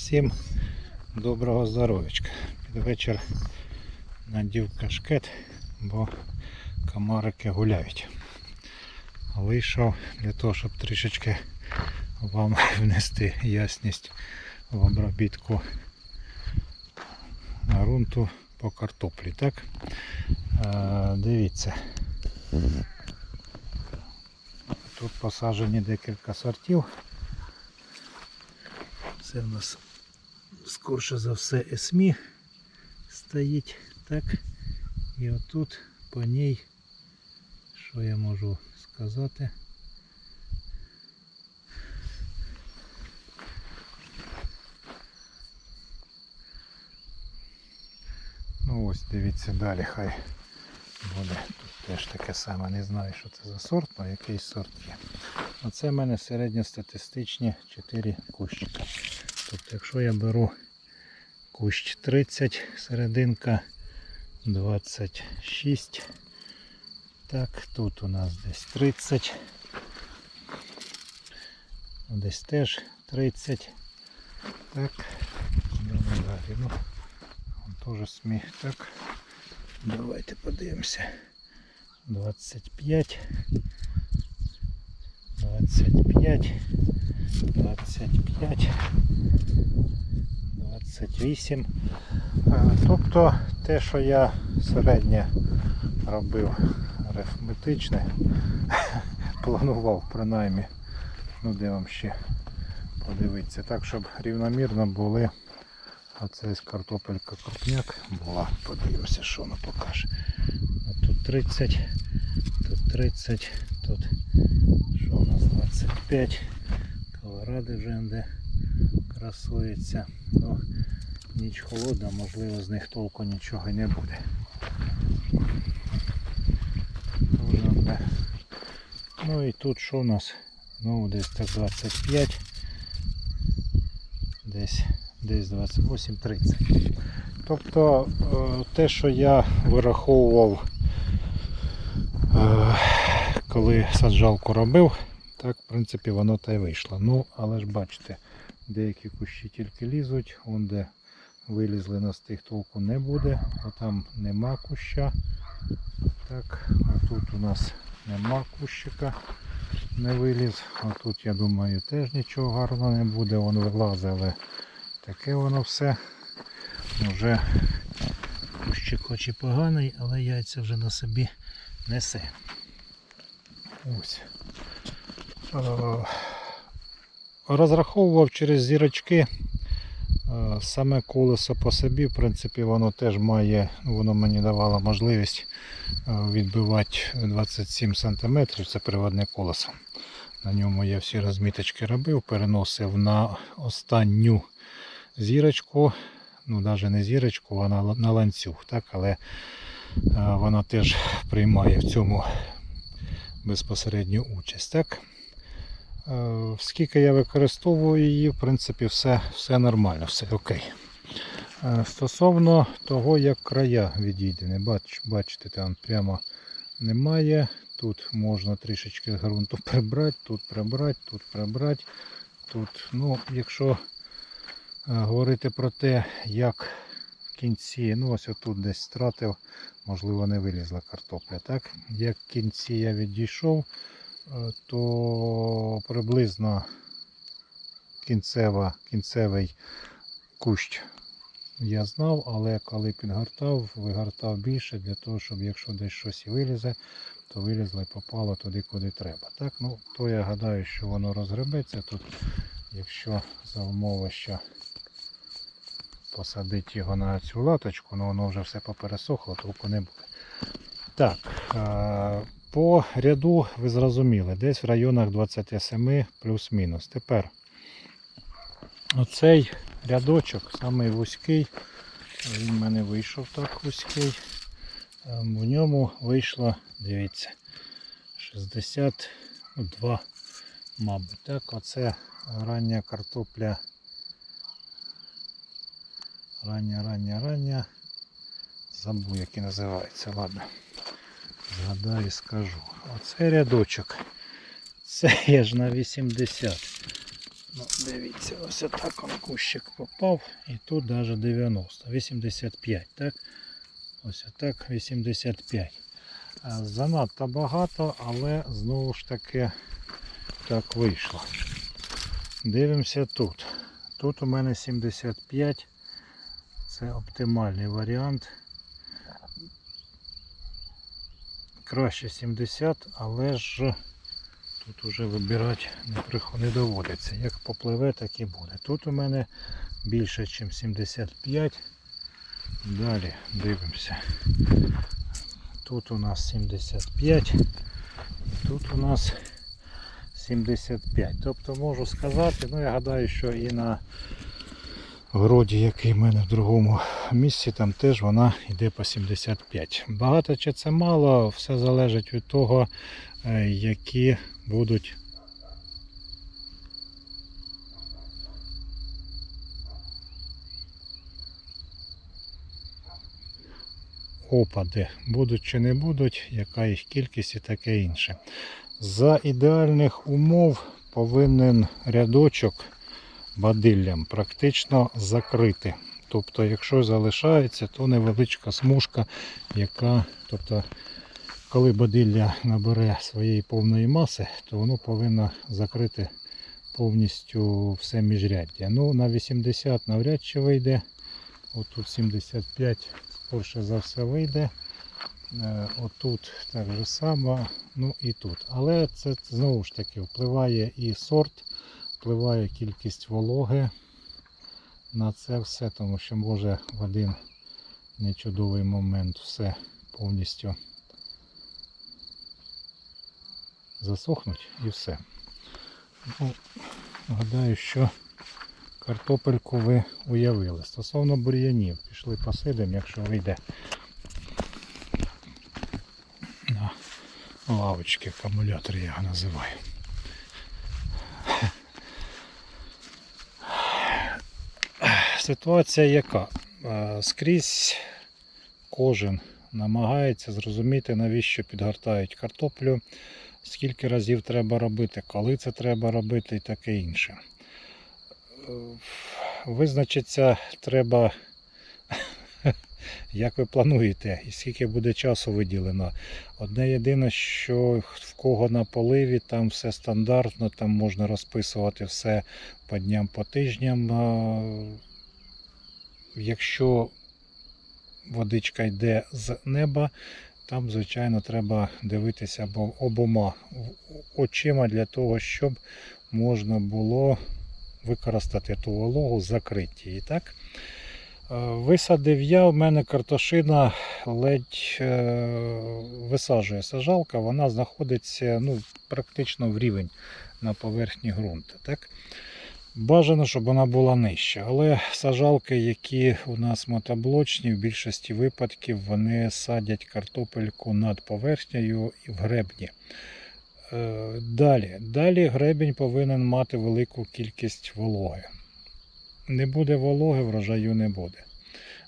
Всім доброго здоров'ячка. Під вечір надів кашкет, бо комарики гуляють. Вийшов для того, щоб трішечки вам внести ясність в обробітку ґрунту по картоплі. Так? Е, дивіться. Тут посаджені декілька сортів. Це в нас скорше за все ЕСМІ стоїть. Так. І отут по ній, що я можу сказати? Ну ось дивіться далі, хай буде. Тут теж таке саме, не знаю, що це за сорт, але якийсь сорт є. Оце в мене середньостатистичні 4 кущика. Тобто, якщо я беру кущ 30, серединка 26. Так, тут у нас десь 30. Десь теж 30. Так, далі. Ну, он теж сміх. Так. Давайте подивимося. 25. 25. 25. 28. Е, Тобто те, що я середнє робив арифметичне, планував принаймні, ну де вам ще подивитися, так, щоб рівномірно були оце з картопелька крупняк була. Подивимося, що вона покаже. Тут 30, тут 30, тут що у нас 25. Колоради вже де красується. Ну, ніч холодна, можливо з них толку нічого не буде. Ну і тут що у нас? Знову десь так 25. Десь десь 28-30. Тобто е, те, що я вираховував, е, коли саджалку робив, так, в принципі, воно та й вийшло. Ну, але ж бачите, деякі кущі тільки лізуть, вон де вилізли на стих толку не буде, а там нема куща. Так, а тут у нас нема кущика, не виліз. А тут, я думаю, теж нічого гарного не буде, вон вилазить, але таке воно все. Вже кущик хоч і поганий, але яйця вже на собі несе. Ось. Е, Розраховував через зірочки. Е, Саме колесо по собі, в принципі, воно теж має, ну, воно мені давало можливість е, відбивати 27 см, це приводне колесо. На ньому я всі розміточки робив, переносив на останню зірочку, ну навіть не зірочку, а на, ланцюг, так, але вона теж приймає в цьому безпосередню участь. Так? Е, Скільки я використовую її, в принципі, все, все нормально, все окей. Е, Стосовно того, як края відійдені, бач, бачите, там прямо немає. Тут можна трішечки ґрунту прибрати, тут прибрати, тут прибрати. Тут, ну, якщо е, говорити про те, як в кінці, ну ось отут десь стратив, можливо не вилізла картопля. так? Як в кінці я відійшов, то приблизно кінцева, кінцевий кущ я знав, але коли підгортав, вигортав більше для того, щоб якщо десь щось і вилізе, то вилізло і попало туди, куди треба. Так, ну, то я гадаю, що воно розгребеться тут, якщо за умови, що посадити його на цю латочку, ну воно вже все попересохло, толку не буде. Так, е, по ряду ви зрозуміли, десь в районах 27 плюс-мінус. Тепер оцей рядочок, самий вузький, він в мене вийшов так вузький. Ем, В ньому вийшло, дивіться, 62, мабуть. Так, оце рання картопля. Рання, рання, рання. Забув, як і називається. Ладно. Згадаю скажу. Оце рядочок. Це я ж на 80. Ну, дивіться, ось отак он кущик попав і тут навіть 90, 85, так? Ось отак 85. Занадто багато, але знову ж таки так вийшло. Дивимося тут. Тут у мене 75. Це оптимальний варіант. Краще 70, але ж тут уже вибирати не доводиться. Як попливе, так і буде. Тут у мене більше, ніж 75. Далі дивимося. Тут у нас 75. Тут у нас 75. Тобто можу сказати, ну я гадаю, що і на городі, який в мене в другому місці, там теж вона йде по 75. Багато чи це мало, все залежить від того, е, які будуть опади. Будуть чи не будуть, яка їх кількість і таке інше. За ідеальних умов повинен рядочок бадиллям практично закрити. Тобто, якщо залишається, то невеличка смужка, яка, тобто, коли бадилля набере своєї повної маси, то воно повинно закрити повністю все міжряддя. Ну, на 80 навряд чи вийде. Отут 75 скорше за все вийде. Е, Отут так же само, ну і тут. Але це знову ж таки впливає і сорт, впливає кількість вологи на це все, тому що може в один нечудовий момент все повністю засохнуть і все. Ну, гадаю, що картопельку ви уявили. Стосовно бур'янів, пішли посидимо, якщо вийде на лавочки, акумулятор я його називаю. Ситуація яка? Е, Скрізь кожен намагається зрозуміти, навіщо підгортають картоплю, скільки разів треба робити, коли це треба робити і таке інше. Е, Визначиться треба, як ви плануєте і скільки буде часу виділено. Одне єдине, що в кого на поливі, там все стандартно, там можна розписувати все по дням, по тижням. Якщо водичка йде з неба, там, звичайно, треба дивитися обома очима для того, щоб можна було використати ту вологу, закрити її. Так? Е, Висадив я, в мене картошина ледь е, висаджує сажалка, вона знаходиться ну, практично в рівень на поверхні ґрунту. Так? Бажано, щоб вона була нижча, але сажалки, які у нас мотоблочні, в більшості випадків вони садять картопельку над поверхнею і в гребні. Е, Далі, далі гребінь повинен мати велику кількість вологи. Не буде вологи, врожаю не буде.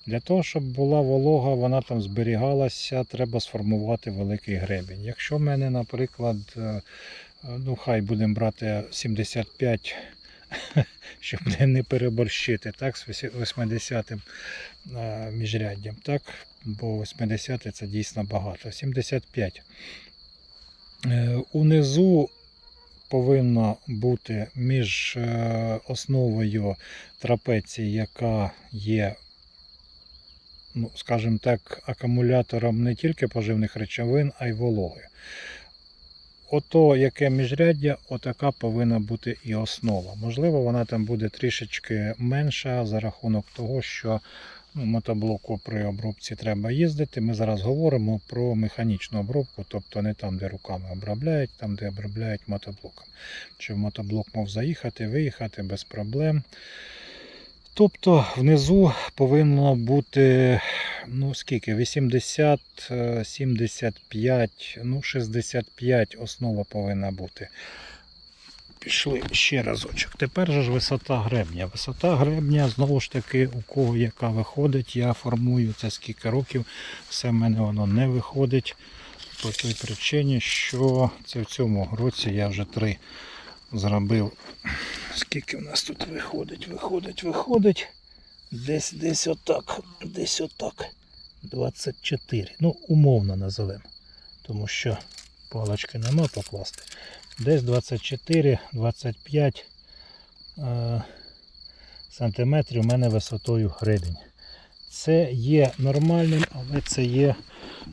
Для того, щоб була волога, вона там зберігалася, треба сформувати великий гребінь. Якщо в мене, наприклад, е, е, ну хай будемо брати 75, щоб не- переборщити, так, з 80-м міжряддям, так, бо 80 це дійсно багато. 75. Е, Унизу повинна бути між е, основою трапеції, яка є, ну, скажімо так, акумулятором не тільки поживних речовин, а й вологи. Ото яке міжряддя, отака повинна бути і основа. Можливо, вона там буде трішечки менша за рахунок того, що ну, мотоблоку при обробці треба їздити. Ми зараз говоримо про механічну обробку, тобто не там, де руками обробляють, там, де обробляють мотоблоком. Щоб мотоблок мав заїхати, виїхати без проблем. Тобто внизу повинно бути ну скільки? 80, е, 75, ну 65 основа повинна бути. Пішли ще разочок. Тепер же ж висота гребня. Висота гребня, знову ж таки, у кого яка виходить, я формую це скільки років. Все в мене воно не виходить. По той причині, що це в цьому році я вже три зробив скільки в нас тут виходить, виходить, виходить. Десь десь отак. Десь отак. 24. Ну, умовно назовемо. Тому що палочки нема покласти. Десь 24-25 е, сантиметрів у мене висотою гребінь. Це є нормальним, але це є,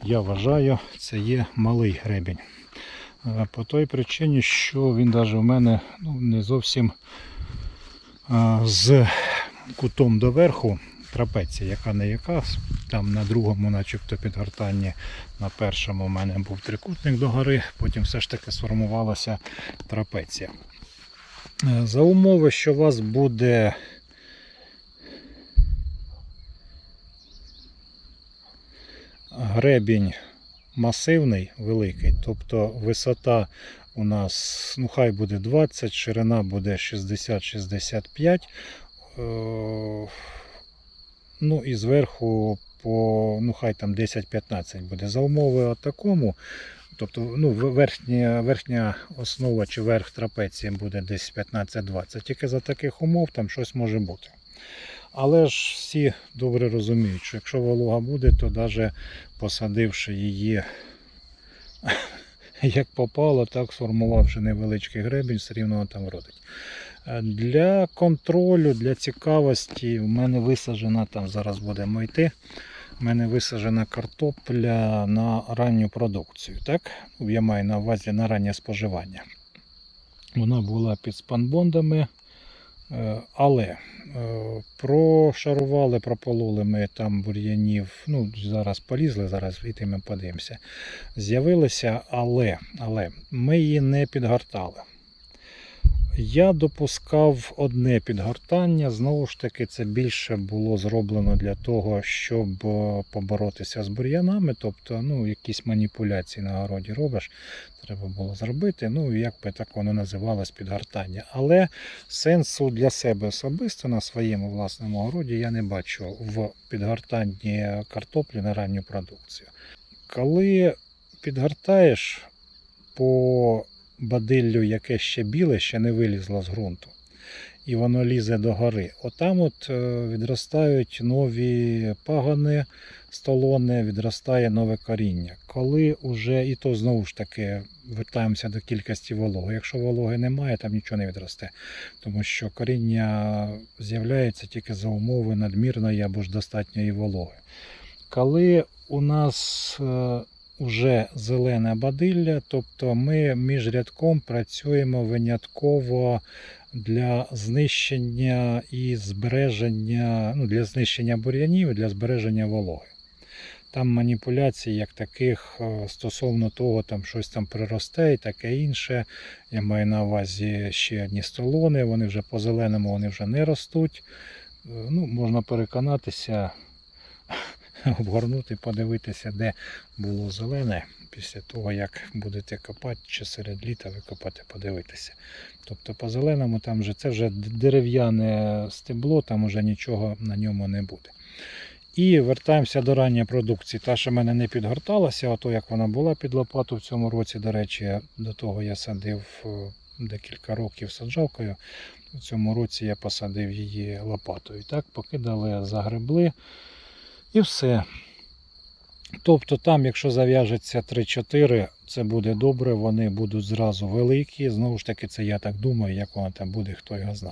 я вважаю, це є малий гребінь. Е, По той причині, що він навіть у мене ну, не зовсім е, з кутом доверху трапеція, яка не яка. Там на другому, начебто, підгортанні, на першому у мене був трикутник догори, потім все ж таки сформувалася трапеція. Е, За умови, що у вас буде гребінь масивний, великий, тобто висота у нас, ну хай буде 20, ширина буде 60-65. Е, Ну і зверху по, ну хай там 10-15 буде. За умови от такому, тобто ну, верхня, верхня основа чи верх трапеції буде десь 15-20. Тільки за таких умов там щось може бути. Але ж всі добре розуміють, що якщо волога буде, то навіть посадивши її як попало, так сформувавши невеличкий гребінь, все рівно там родить. Е, Для контролю, для цікавості в мене висаджена, там зараз будемо йти. в мене висаджена картопля на ранню продукцію. Так? Я маю на увазі на раннє споживання. Вона була під спанбондами, е, але е, прошарували, пропололи ми там бур'янів. Ну, зараз полізли, зараз ми подивимося. З'явилися, але, але ми її не підгортали. Я допускав одне підгортання. Знову ж таки, це більше було зроблено для того, щоб е, поборотися з бур'янами. Тобто, ну, якісь маніпуляції на городі робиш, треба було зробити. Ну, як би так воно називалось підгортання. Але сенсу для себе особисто на своєму власному городі я не бачу в підгортанні картоплі на ранню продукцію. Коли підгортаєш по бадиллю, яке ще біле, ще не вилізло з ґрунту. І воно лізе до гори. Отам от е, відростають нові пагони, столони, відростає нове коріння. Коли уже, і то знову ж таки вертаємося до кількості вологи. Якщо вологи немає, там нічого не відросте. Тому що коріння з'являється тільки за умови надмірної або ж достатньої вологи. Коли у нас е, вже зелене бадилля, тобто ми між рядком працюємо винятково для знищення і збереження, ну, для знищення бур'янів і для збереження вологи. Там маніпуляцій як таких е, стосовно того, там щось там приросте і таке інше. Я маю на увазі ще одні столони, вони вже по зеленому вони вже не ростуть. Е, Ну, можна переконатися, обгорнути, подивитися, де було зелене після того, як будете копати, чи серед літа викопати, подивитися. Тобто по зеленому там вже це вже дерев'яне стебло, там вже нічого на ньому не буде. І вертаємося до ранньої продукції. Та, що в мене не підгорталася, ото як вона була під лопату в цьому році, до речі, до того я садив е, декілька років саджалкою. В цьому році я посадив її лопатою. Так, покидали, загребли і все. Тобто там, якщо зав'яжеться 3-4, це буде добре, вони будуть зразу великі. Знову ж таки, це я так думаю, як воно там буде, хто його зна.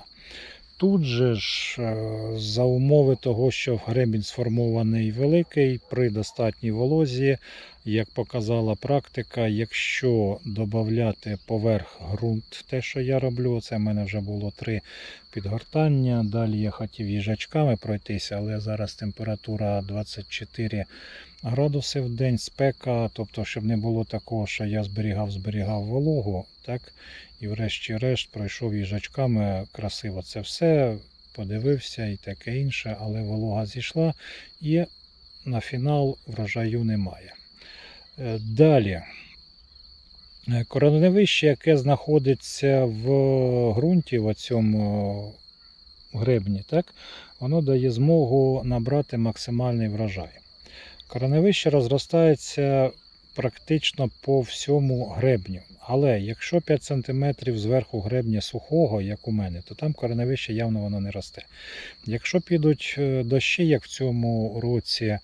Тут же ж, е, за умови того, що гребінь сформований великий, при достатній волозі, як показала практика, якщо додати поверх ґрунт, те, що я роблю, це в мене вже було три підгортання. Далі я хотів їжачками пройтися, але зараз температура 24 градуси в день, спека, тобто, щоб не було такого, що я зберігав, зберігав вологу, так, і врешті-решт пройшов їжачками красиво це все, подивився і таке інше, але волога зійшла і на фінал врожаю немає. Е, Далі. Е, Кореневище, яке знаходиться в ґрунті, в цьому гребні, так, воно дає змогу набрати максимальний врожай. Кореневище розростається практично по всьому гребню. Але якщо 5 см зверху гребня сухого, як у мене, то там кореневище явно воно не росте. Якщо підуть е, дощі, як в цьому році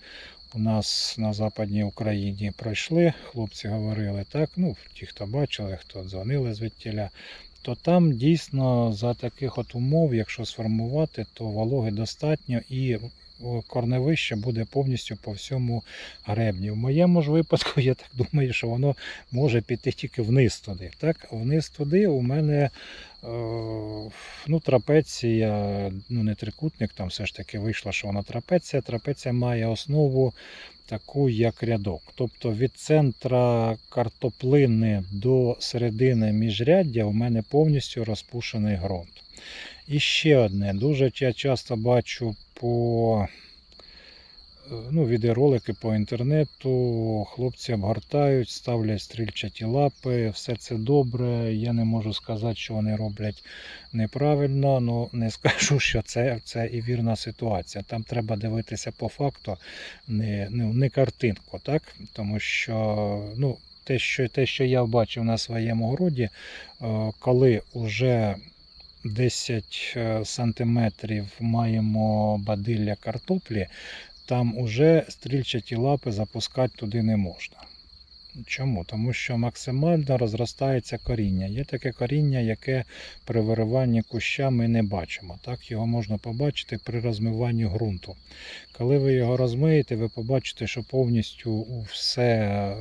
у нас на Западній Україні пройшли, хлопці говорили так, ну ті, хто бачили, хто дзвонили звідтіля, то там дійсно за таких от умов, якщо сформувати, то вологи достатньо і корневище буде повністю по всьому гребні. В моєму ж випадку, я так думаю, що воно може піти тільки вниз туди. Так, вниз туди у мене е, ну, трапеція, ну не трикутник, там все ж таки вийшло, що вона трапеція. Трапеція має основу таку, як рядок. Тобто від центра картоплини до середини міжряддя у мене повністю розпушений ґрунт. І ще одне, дуже я часто бачу по е, ну, відеоролики по інтернету. Хлопці обгортають, ставлять стрільчаті лапи, все це добре. Я не можу сказати, що вони роблять неправильно, ну не скажу, що це, це і вірна ситуація. Там треба дивитися по факту, не, не, не картинку, так? Тому що ну, те, що, те, що я бачив на своєму городі, е, коли вже 10 е, сантиметрів маємо бадилля картоплі, там уже стрільчаті лапи запускати туди не можна. Чому? Тому що максимально розростається коріння. Є таке коріння, яке при вириванні куща ми не бачимо. Так Його можна побачити при розмиванні ґрунту. Коли ви його розмиєте, ви побачите, що повністю все,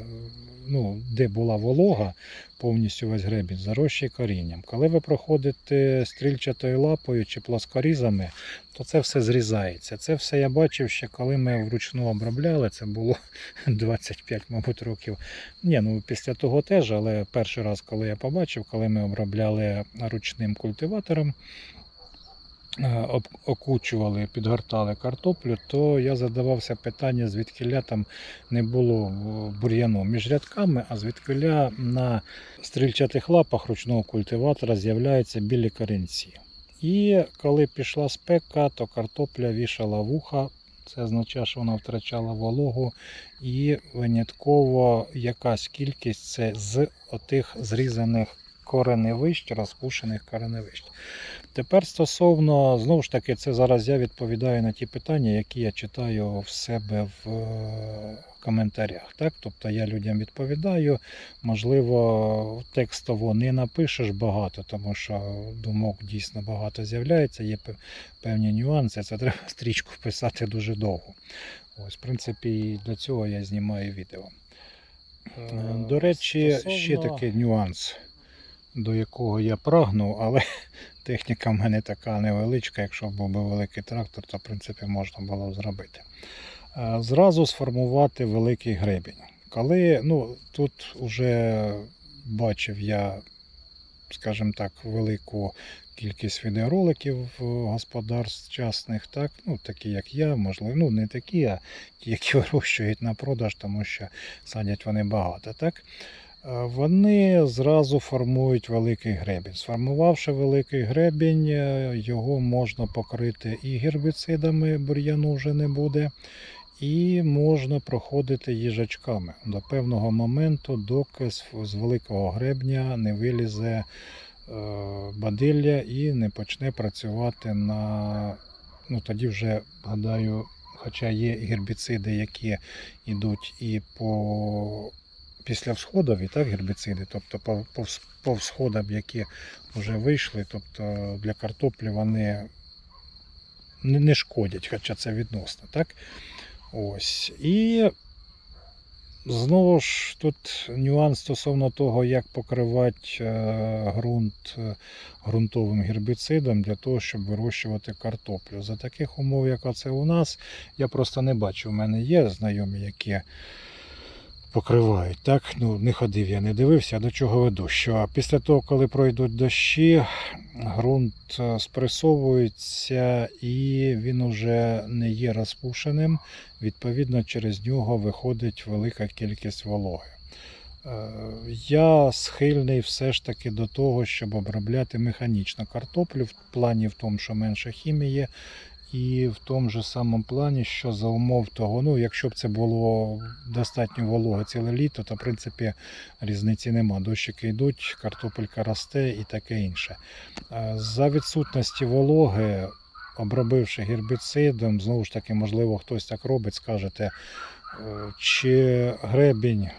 ну, де була волога, повністю весь гребінь зарощує корінням. Коли ви проходите стрільчатою лапою чи плоскорізами, то це все зрізається. Це все я бачив ще коли ми вручну обробляли. Це було 25, мабуть, років. Ні, ну після того теж, але перший раз, коли я побачив, коли ми обробляли ручним культиватором, окучували, підгортали картоплю, то я задавався питання, звідкиля там не було е, бур'яну між рядками, а звідкиля на стрільчатих лапах ручного культиватора з'являються білі корінці. І коли пішла спека, то картопля вішала вуха. Це означає, що вона втрачала вологу, і винятково якась кількість це з отих зрізаних кореневищ, розпушених кореневищ. Тепер стосовно, знову ж таки, це зараз я відповідаю на ті питання, які я читаю в себе в е, коментарях. Так? Тобто я людям відповідаю, можливо, текстово не напишеш багато, тому що думок дійсно багато з'являється, є певні нюанси, це треба стрічку писати дуже довго. Ось, в принципі, для цього я знімаю відео. Е, До речі, ще такий нюанс, до якого я прагну, але техніка в мене така невеличка. Якщо був би великий трактор, то в принципі можна було б зробити. Е, Зразу сформувати великий гребінь. Коли ну, тут вже бачив я, скажімо так, велику кількість відеороликів господарств частних, так, ну, такі як я, можливо, ну не такі, а ті, які вирощують на продаж, тому що садять вони багато. так. Вони зразу формують великий гребінь. Сформувавши великий гребінь, е, його можна покрити і гербіцидами, бур'яну вже не буде, і можна проходити їжачками до певного моменту, доки з з великого гребня не вилізе е, бадилля і не почне працювати на. Ну тоді вже гадаю, хоча є гербіциди, які йдуть і по післявсходові, так, гербіциди, тобто по, всходам, які вже вийшли, тобто для картоплі вони не, шкодять, хоча це відносно, так? Ось. І знову ж тут нюанс стосовно того, як покривати е, ґрунт е, ґрунтовим гербіцидом для того, щоб вирощувати картоплю. За таких умов, яка це у нас, я просто не бачу. У мене є знайомі, які покривають. Так, ну не ходив, я не дивився, до чого веду. Що після того, коли пройдуть дощі, ґрунт е, спресовується і він уже не є розпушеним. Відповідно, через нього виходить велика кількість вологи. Е, Я схильний все ж таки до того, щоб обробляти механічно картоплю в плані в тому, що менше хімії, І в тому же самому плані, що за умов того, ну, якщо б це було достатньо волого ціле літо, то в принципі різниці нема. Дощики йдуть, картопелька росте і таке інше. Е, За відсутності вологи, обробивши гербіцидом, знову ж таки, можливо, хтось так робить, скажете, е, чи гребінь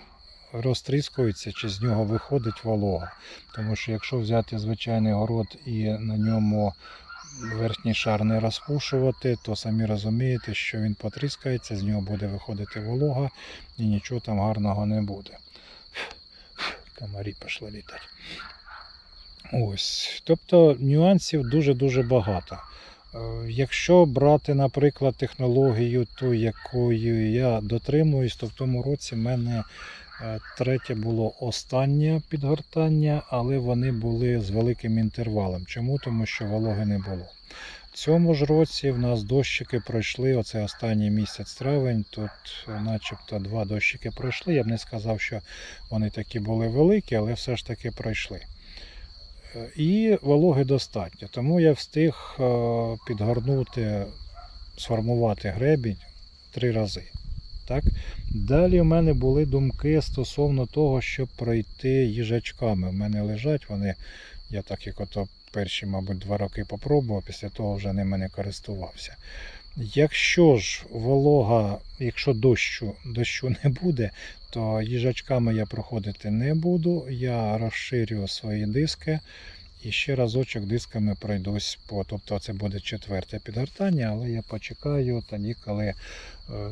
розтріскується, чи з нього виходить волога. Тому що якщо взяти звичайний город і на ньому верхній шар не розпушувати, то самі розумієте, що він потріскається, з нього буде виходити волога і нічого там гарного не буде. Комарі пішли літати. Ось. Тобто нюансів дуже-дуже багато. Е, Якщо брати, наприклад, технологію, ту, якою я дотримуюсь, то в тому році в мене третє було останнє підгортання, але вони були з великим інтервалом. Чому? Тому що вологи не було. В цьому ж році в нас дощики пройшли, оце останній місяць травень, тут е, начебто два дощики пройшли. Я б не сказав, що вони такі були великі, але все ж таки пройшли. Е, І вологи достатньо. Тому я встиг е, підгорнути, сформувати гребінь три рази. Так? Далі в мене були думки стосовно того, щоб пройти їжачками. У мене лежать вони, я так як ото перші, мабуть, два роки попробував, після того вже ними не користувався. Якщо ж волога, якщо дощу, дощу не буде, то їжачками я проходити не буду. Я розширю свої диски і ще разочок дисками пройдусь по. Тобто це буде четверте підгортання, але я почекаю тоді, коли е,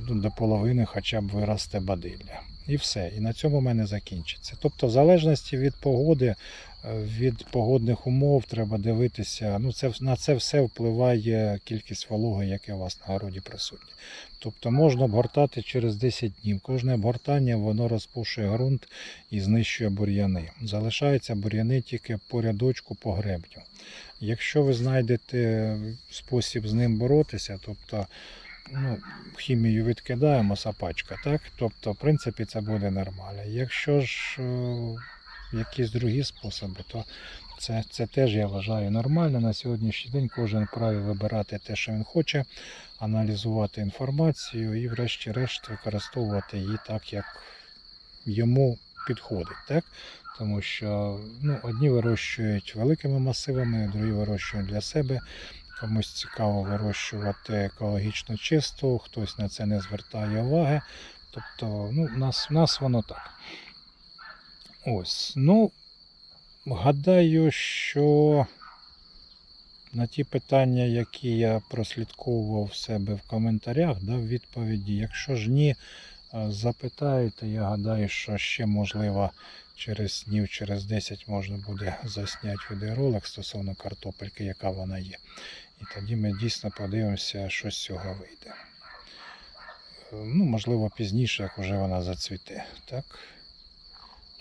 ну, до половини хоча б виросте бадилля. І все. І на цьому в мене закінчиться. Тобто, в залежності від погоди, від погодних умов треба дивитися. Ну, це, на це все впливає кількість вологи, яке у вас на городі присутнє. Тобто можна обгортати через 10 днів. Кожне обгортання воно розпушує ґрунт і знищує бур'яни. Залишаються бур'яни тільки по рядочку по гребню. Якщо ви знайдете спосіб з ним боротися, тобто ну, хімію відкидаємо, сапачка, так? Тобто, в принципі, це буде нормально. Якщо ж е, якісь другі способи, то це, це теж я вважаю нормально. На сьогоднішній день кожен праві вибирати те, що він хоче, аналізувати інформацію і, врешті-решт, використовувати її так, як йому підходить. Так? Тому що ну, одні вирощують великими масивами, другі вирощують для себе. Комусь цікаво вирощувати екологічно чисто, хтось на це не звертає уваги. Тобто, ну, в нас, в нас воно так. Ось. Ну, гадаю, що на ті питання, які я прослідковував в себе в коментарях, дав відповіді. Якщо ж ні, е, запитаєте, я гадаю, що ще можливо через днів, через 10 можна буде засняти відеоролик стосовно картопельки, яка вона є. І тоді ми дійсно подивимося, що з цього вийде. Е, Ну, можливо, пізніше, як вже вона зацвіте. Так?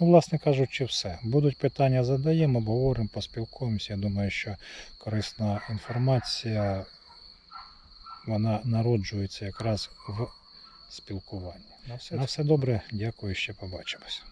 Ну, власне кажучи, все. Будуть питання задаємо, обговоримо, поспілкуємося. Я думаю, що корисна інформація вона народжується якраз в спілкуванні. На все, На все добре, дякую, ще побачимось.